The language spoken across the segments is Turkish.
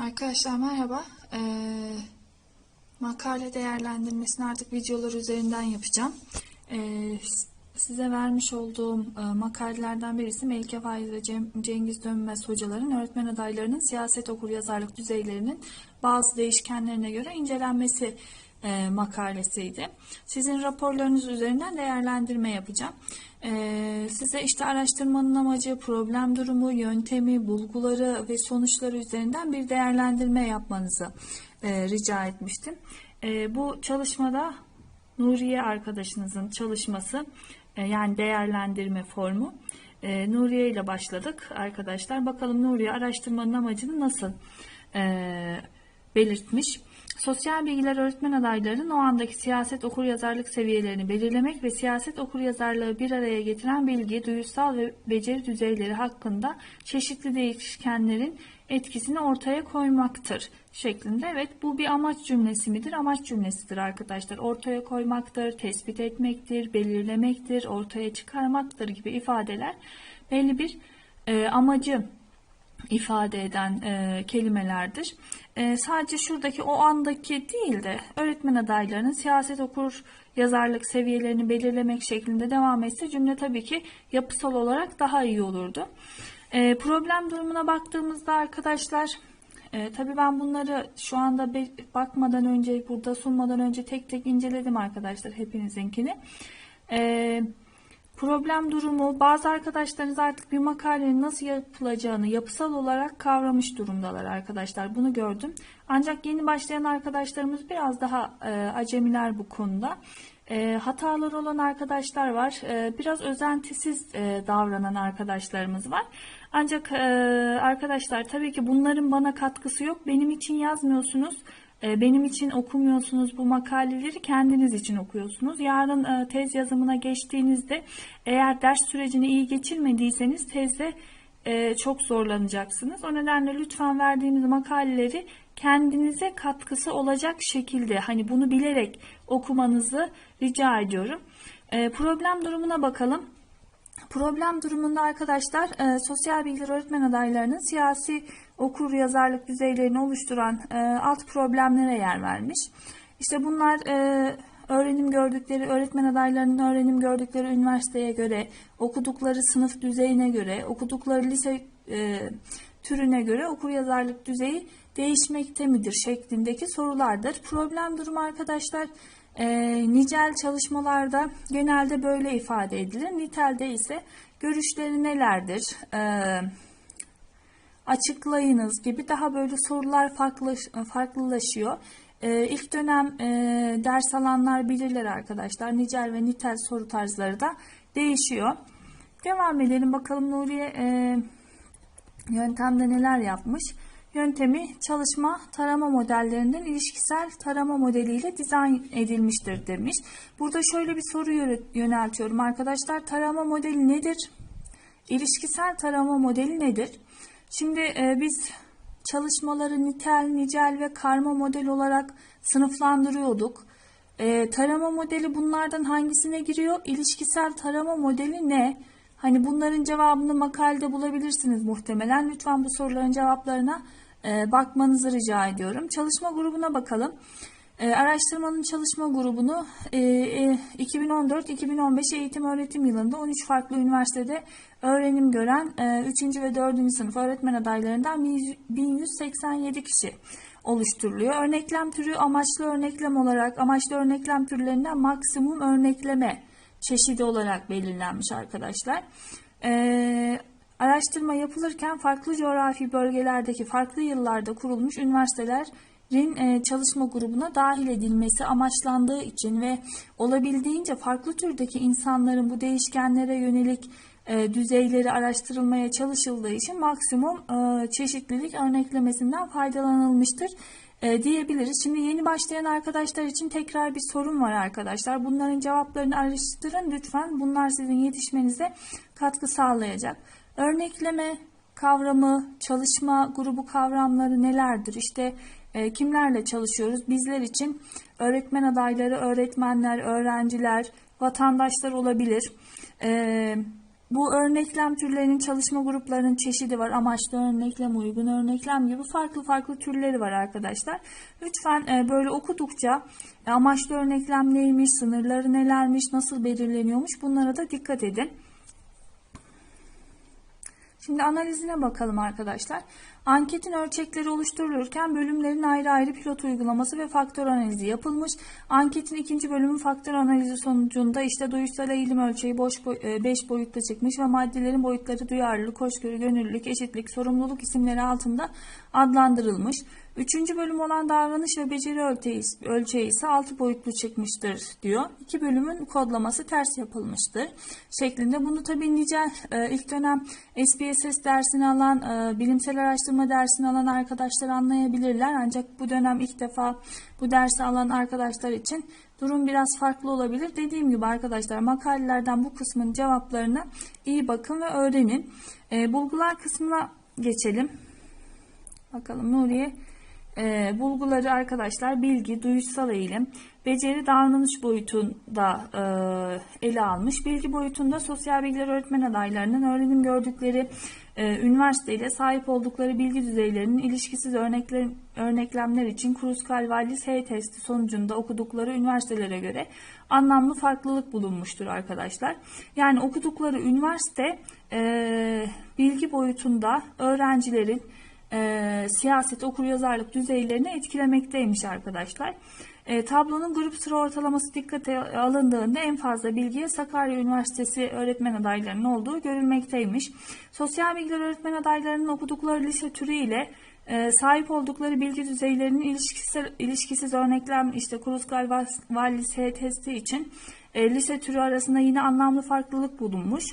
Arkadaşlar merhaba. Ee, makale değerlendirmesini artık videolar üzerinden yapacağım. Ee, size vermiş olduğum e, makalelerden birisi Melike Faiz ve Cem, Cengiz Dönmez hocaların öğretmen adaylarının siyaset okuryazarlık düzeylerinin bazı değişkenlerine göre incelenmesi e, makalesiydi. Sizin raporlarınız üzerinden değerlendirme yapacağım. E, size işte araştırmanın amacı, problem durumu, yöntemi, bulguları ve sonuçları üzerinden bir değerlendirme yapmanızı e, rica etmiştim. E, bu çalışmada Nuriye arkadaşınızın çalışması e, yani değerlendirme formu. E, Nuriye ile başladık arkadaşlar. Bakalım Nuriye araştırmanın amacını nasıl e, belirtmiş. Sosyal bilgiler öğretmen adaylarının o andaki siyaset okuryazarlık seviyelerini belirlemek ve siyaset okuryazarlığı bir araya getiren bilgi, duyusal ve beceri düzeyleri hakkında çeşitli değişkenlerin etkisini ortaya koymaktır şeklinde. Evet bu bir amaç cümlesi midir? Amaç cümlesidir arkadaşlar. Ortaya koymaktır, tespit etmektir, belirlemektir, ortaya çıkarmaktır gibi ifadeler belli bir e, amacı ifade eden e, kelimelerdir. E, sadece şuradaki o andaki değil de öğretmen adaylarının siyaset okur yazarlık seviyelerini belirlemek şeklinde devam etse cümle tabii ki yapısal olarak daha iyi olurdu. E, problem durumuna baktığımızda arkadaşlar e, tabii ben bunları şu anda bakmadan önce burada sunmadan önce tek tek inceledim arkadaşlar hepinizinkini. Eee Problem durumu bazı arkadaşlarınız artık bir makalenin nasıl yapılacağını yapısal olarak kavramış durumdalar arkadaşlar. Bunu gördüm. Ancak yeni başlayan arkadaşlarımız biraz daha e, acemiler bu konuda. E, hatalar olan arkadaşlar var. E, biraz özentisiz e, davranan arkadaşlarımız var. Ancak e, arkadaşlar tabii ki bunların bana katkısı yok. Benim için yazmıyorsunuz. E, benim için okumuyorsunuz bu makaleleri kendiniz için okuyorsunuz. Yarın e, tez yazımına geçtiğinizde eğer ders sürecini iyi geçirmediyseniz tezde e, çok zorlanacaksınız. O nedenle lütfen verdiğimiz makaleleri kendinize katkısı olacak şekilde hani bunu bilerek okumanızı rica ediyorum. Problem durumuna bakalım. Problem durumunda arkadaşlar e, sosyal bilgiler öğretmen adaylarının siyasi okur yazarlık düzeylerini oluşturan e, alt problemlere yer vermiş. İşte bunlar e, öğrenim gördükleri öğretmen adaylarının öğrenim gördükleri üniversiteye göre, okudukları sınıf düzeyine göre, okudukları lise e, türüne göre okur yazarlık düzeyi değişmekte midir şeklindeki sorulardır. Problem durumu arkadaşlar e, nicel çalışmalarda genelde böyle ifade edilir. Nitelde ise görüşleri nelerdir, e, açıklayınız gibi daha böyle sorular farklı, farklılaşıyor. E, ilk dönem e, ders alanlar bilirler arkadaşlar. Nicel ve nitel soru tarzları da değişiyor. Devam edelim bakalım Nuriye e, yöntemde neler yapmış. Yöntemi çalışma tarama modellerinden ilişkisel tarama modeliyle dizayn edilmiştir demiş. Burada şöyle bir soru yöneltiyorum arkadaşlar. Tarama modeli nedir? İlişkisel tarama modeli nedir? Şimdi e, biz çalışmaları nitel, nicel ve karma model olarak sınıflandırıyorduk. E, tarama modeli bunlardan hangisine giriyor? İlişkisel tarama modeli ne? Hani bunların cevabını makalede bulabilirsiniz muhtemelen. Lütfen bu soruların cevaplarına e, bakmanızı rica ediyorum. Çalışma grubuna bakalım. E, araştırmanın çalışma grubunu e, 2014-2015 eğitim öğretim yılında 13 farklı üniversitede öğrenim gören e, 3. ve 4. sınıf öğretmen adaylarından 1187 kişi oluşturuluyor. Örneklem türü amaçlı örneklem olarak amaçlı örneklem türlerinden maksimum örnekleme çeşidi olarak belirlenmiş arkadaşlar. Ee, araştırma yapılırken farklı coğrafi bölgelerdeki farklı yıllarda kurulmuş üniversitelerin e, çalışma grubuna dahil edilmesi amaçlandığı için ve olabildiğince farklı türdeki insanların bu değişkenlere yönelik e, düzeyleri araştırılmaya çalışıldığı için maksimum e, çeşitlilik örneklemesinden faydalanılmıştır e, diyebiliriz. Şimdi yeni başlayan arkadaşlar için tekrar bir sorun var arkadaşlar. Bunların cevaplarını araştırın lütfen. Bunlar sizin yetişmenize katkı sağlayacak. Örnekleme kavramı, çalışma grubu kavramları nelerdir? İşte e, kimlerle çalışıyoruz? Bizler için öğretmen adayları, öğretmenler, öğrenciler, vatandaşlar olabilir. E, bu örneklem türlerinin çalışma gruplarının çeşidi var. Amaçlı örneklem, uygun örneklem gibi farklı farklı türleri var arkadaşlar. Lütfen e, böyle okudukça e, amaçlı örneklem neymiş, sınırları nelermiş, nasıl belirleniyormuş bunlara da dikkat edin. Şimdi analizine bakalım arkadaşlar. Anketin ölçekleri oluşturulurken bölümlerin ayrı ayrı pilot uygulaması ve faktör analizi yapılmış. Anketin ikinci bölümü faktör analizi sonucunda işte duyuşsal eğilim ölçeği 5 boy, beş boyutta çıkmış ve maddelerin boyutları duyarlılık, hoşgörü, gönüllülük, eşitlik, sorumluluk isimleri altında adlandırılmış. Üçüncü bölüm olan davranış ve beceri ölçeği, ölçeği ise 6 boyutlu çıkmıştır diyor. İki bölümün kodlaması ters yapılmıştır şeklinde. Bunu tabi nice e, ilk dönem SPSS dersini alan, e, bilimsel araştırma dersini alan arkadaşlar anlayabilirler. Ancak bu dönem ilk defa bu dersi alan arkadaşlar için durum biraz farklı olabilir. Dediğim gibi arkadaşlar makalelerden bu kısmın cevaplarına iyi bakın ve öğrenin. E, bulgular kısmına geçelim. Bakalım Nuriye e, bulguları arkadaşlar bilgi, duyuşsal eğilim, beceri davranış boyutunda e, ele almış. Bilgi boyutunda sosyal bilgiler öğretmen adaylarının öğrenim gördükleri e, üniversite ile sahip oldukları bilgi düzeylerinin ilişkisiz örnekler, örneklemler için Kruskal-Wallis Hay testi sonucunda okudukları üniversitelere göre anlamlı farklılık bulunmuştur arkadaşlar. Yani okudukları üniversite e, bilgi boyutunda öğrencilerin e, siyaset okuryazarlık düzeylerini etkilemekteymiş arkadaşlar. E, tablonun grup sıra ortalaması dikkate alındığında en fazla bilgiye Sakarya Üniversitesi öğretmen adaylarının olduğu görülmekteymiş. Sosyal bilgiler öğretmen adaylarının okudukları lise türü ile e, sahip oldukları bilgi düzeylerinin ilişkisiz, ilişkisiz örneklem işte Kruzgal Wallis testi için e, lise türü arasında yine anlamlı farklılık bulunmuş.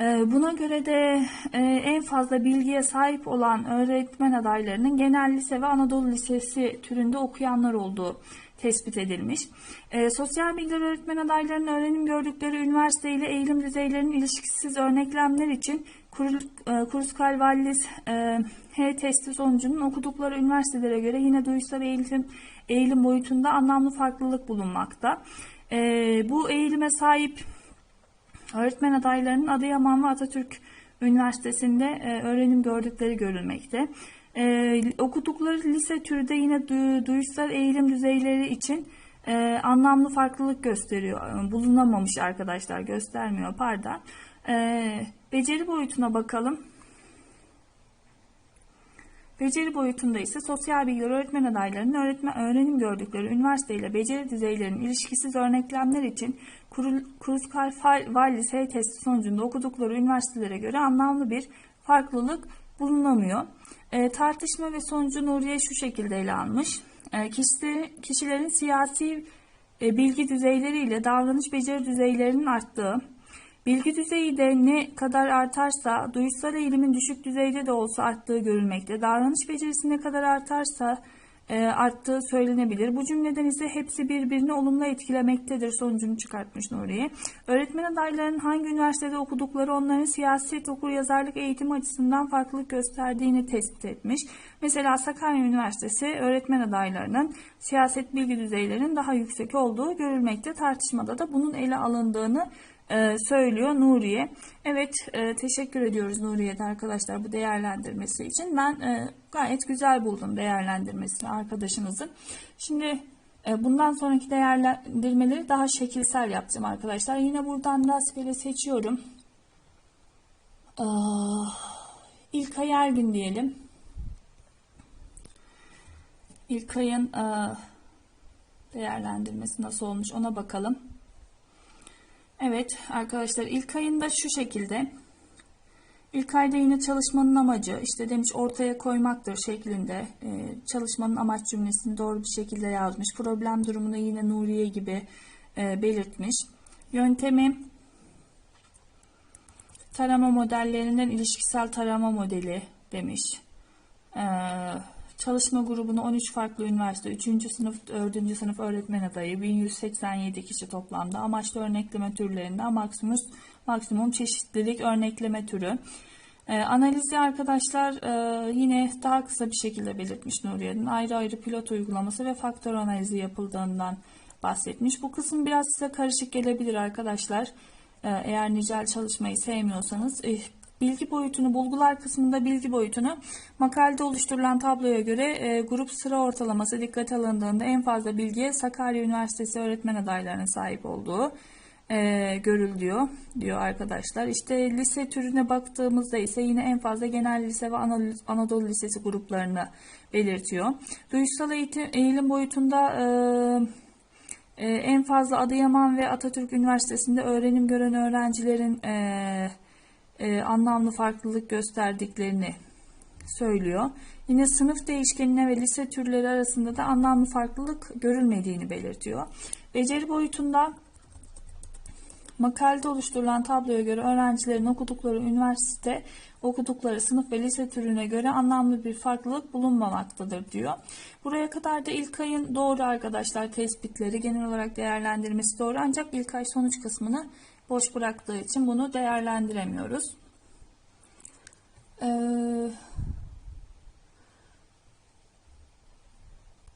Ee, buna göre de e, en fazla bilgiye sahip olan öğretmen adaylarının genel lise ve Anadolu Lisesi türünde okuyanlar olduğu tespit edilmiş. E, sosyal bilgiler öğretmen adaylarının öğrenim gördükleri üniversite ile eğilim düzeylerinin ilişkisiz örneklemler için Kruskal Wallis e, H testi sonucunun okudukları üniversitelere göre yine duysal eğitim, eğilim boyutunda anlamlı farklılık bulunmakta. E, bu eğilime sahip Öğretmen adaylarının Adıyaman ve Atatürk Üniversitesi'nde e, öğrenim gördükleri görülmekte. E, okudukları lise türü de yine du, duyuşsal eğilim düzeyleri için e, anlamlı farklılık gösteriyor. Bulunamamış arkadaşlar göstermiyor pardon. E, beceri boyutuna bakalım. Beceri boyutunda ise sosyal bilgiler öğretmen adaylarının öğretmen öğrenim gördükleri üniversite ile beceri düzeylerinin ilişkisiz örneklemler için Kruskal Wallis Hay testi sonucunda okudukları üniversitelere göre anlamlı bir farklılık bulunamıyor. E, tartışma ve sonucu Nuriye şu şekilde ele almış. E, kişilerin, kişilerin siyasi e, bilgi düzeyleri ile davranış beceri düzeylerinin arttığı, Bilgi düzeyi de ne kadar artarsa duyuşsal eğilimin düşük düzeyde de olsa arttığı görülmekte. Davranış becerisi ne kadar artarsa arttığı söylenebilir. Bu cümleden ise hepsi birbirini olumlu etkilemektedir sonucunu çıkartmış Nuriye. Öğretmen adaylarının hangi üniversitede okudukları onların siyaset okur yazarlık eğitimi açısından farklılık gösterdiğini tespit etmiş. Mesela Sakarya Üniversitesi öğretmen adaylarının siyaset bilgi düzeylerinin daha yüksek olduğu görülmekte. Tartışmada da bunun ele alındığını e, söylüyor Nuriye. Evet e, teşekkür ediyoruz Nuriye'de arkadaşlar bu değerlendirmesi için. Ben e, gayet güzel buldum değerlendirmesini arkadaşınızın. Şimdi e, bundan sonraki değerlendirmeleri daha şekilsel yapacağım arkadaşlar. Yine buradan rastgele seçiyorum. Ee, İlkay Ergün diyelim. İlkay'ın e, değerlendirmesi nasıl olmuş ona bakalım. Evet arkadaşlar ilk ayında şu şekilde. İlk ayda yine çalışmanın amacı işte demiş ortaya koymaktır şeklinde e, çalışmanın amaç cümlesini doğru bir şekilde yazmış. Problem durumunu yine Nuriye gibi e, belirtmiş. Yöntemi tarama modellerinden ilişkisel tarama modeli demiş. Ee, Çalışma grubunu 13 farklı üniversite, 3. sınıf, 4. sınıf öğretmen adayı, 1187 kişi toplamda. Amaçlı örnekleme türlerinde maksimum, maksimum çeşitlilik örnekleme türü. Ee, analizi arkadaşlar e, yine daha kısa bir şekilde belirtmiş Nuriye'nin. Ayrı ayrı pilot uygulaması ve faktör analizi yapıldığından bahsetmiş. Bu kısım biraz size karışık gelebilir arkadaşlar. e, eğer nicel çalışmayı sevmiyorsanız e, bilgi boyutunu bulgular kısmında bilgi boyutunu makalede oluşturulan tabloya göre e, grup sıra ortalaması dikkate alındığında en fazla bilgiye Sakarya Üniversitesi öğretmen adaylarının sahip olduğu e, görülüyor diyor arkadaşlar. İşte lise türüne baktığımızda ise yine en fazla genel lise ve Anadolu Lisesi gruplarını belirtiyor. Duyuşsal eğitim, eğilim boyutunda e, e, en fazla Adıyaman ve Atatürk Üniversitesi'nde öğrenim gören öğrencilerin e, e, anlamlı farklılık gösterdiklerini söylüyor. Yine sınıf değişkenine ve lise türleri arasında da anlamlı farklılık görülmediğini belirtiyor. Beceri boyutunda Makalede oluşturulan tabloya göre öğrencilerin okudukları üniversite, okudukları sınıf ve lise türüne göre anlamlı bir farklılık bulunmamaktadır diyor. Buraya kadar da ilk ayın doğru arkadaşlar tespitleri genel olarak değerlendirmesi doğru ancak ilk ay sonuç kısmını boş bıraktığı için bunu değerlendiremiyoruz. Ee,